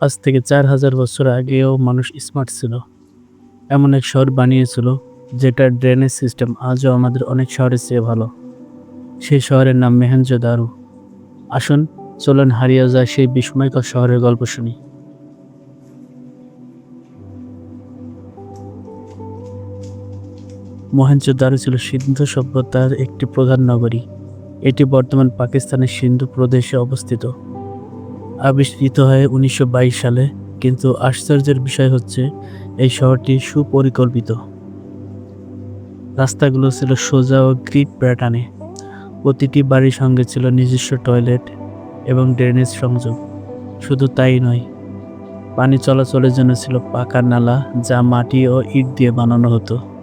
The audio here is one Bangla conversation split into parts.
আজ থেকে চার হাজার বছর আগেও মানুষ স্মার্ট ছিল। এমন এক শহর বানিয়েছিল, যেটার ড্রেনেজ সিস্টেম আজও আমাদের অনেক শহরের চেয়ে ভালো। সেই শহরের নাম মেহেঞ্জো দারু। আসুন, চলুন হারিয়ে যায় সেই বিস্ময়কর শহরের গল্প শুনি। মহেঞ্জো দারু ছিল সিন্ধু সভ্যতার একটি প্রধান নগরী। এটি বর্তমান পাকিস্তানের সিন্ধু প্রদেশে অবস্থিত। আবিষ্কৃত হয় উনিশশো বাইশ সালে, কিন্তু আশ্চর্যের বিষয় হচ্ছে, এই শহরটি সুপরিকল্পিত। রাস্তাগুলো ছিল সোজা ও গ্রিড প্যাটার্নে। প্রতিটি বাড়ির সঙ্গে ছিল নিজস্ব টয়লেট এবং ড্রেনেজ সংযোগ। শুধু তাই নয়, পানি চলাচলের জন্য ছিল পাকা নালা যা মাটি ও ইট দিয়ে বানানো হতো।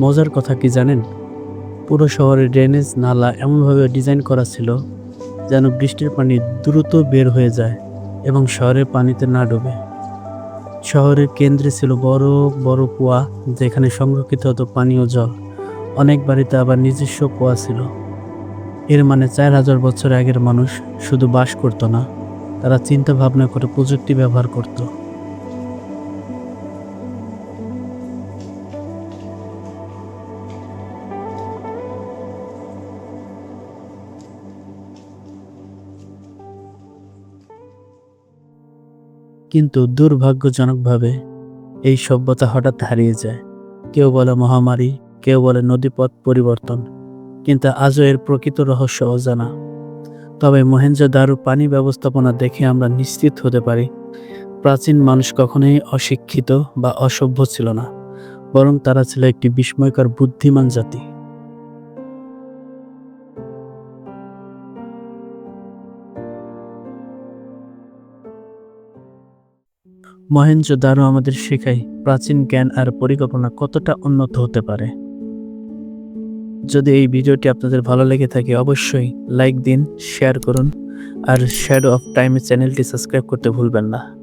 মজার কথা কি জানেন? পুরো শহরে ড্রেনেজ নালা এমনভাবে ডিজাইন করা ছিল যেন বৃষ্টির পানি দ্রুত বের হয়ে যায় এবং শহরের পানিতে না ডোবে। শহরের কেন্দ্রে ছিল বড় বড় কুয়া যেখানে সংরক্ষিত হতো পানীয় জল। অনেক বাড়িতে আবার নিজস্ব কুয়া ছিল। এর মানে চার হাজার বছর আগের মানুষ শুধু বাস করতো না, তারা চিন্তা ভাবনা করে প্রযুক্তি ব্যবহার করতো। কিন্তু দুর্ভাগ্যজনকভাবে এই সভ্যতা হঠাৎ হারিয়ে যায়। কেউ বলে মহামারী, কেউ বলে নদীপথ পরিবর্তন, কিন্তু আজও এর প্রকৃত রহস্য অজানা। তবে মহেন্দ্র দারু পানি ব্যবস্থাপনা দেখে আমরা নিশ্চিত হতে পারি, প্রাচীন মানুষ কখনোই অশিক্ষিত বা অসভ্য ছিল না, বরং তারা ছিল একটি বিস্ময়কর বুদ্ধিমান জাতি। মহেন্দ্র দারু আমাদের শেখায় প্রাচীন জ্ঞান আর পরিকল্পনা কতটা উন্নত হতে পারে। যদি এই ভিডিওটি আপনাদের ভালো লেগে থাকে, অবশ্যই লাইক দিন, শেয়ার করুন, আর শ্যাডো অফ টাইম চ্যানেলটি সাবস্ক্রাইব করতে ভুলবেন না।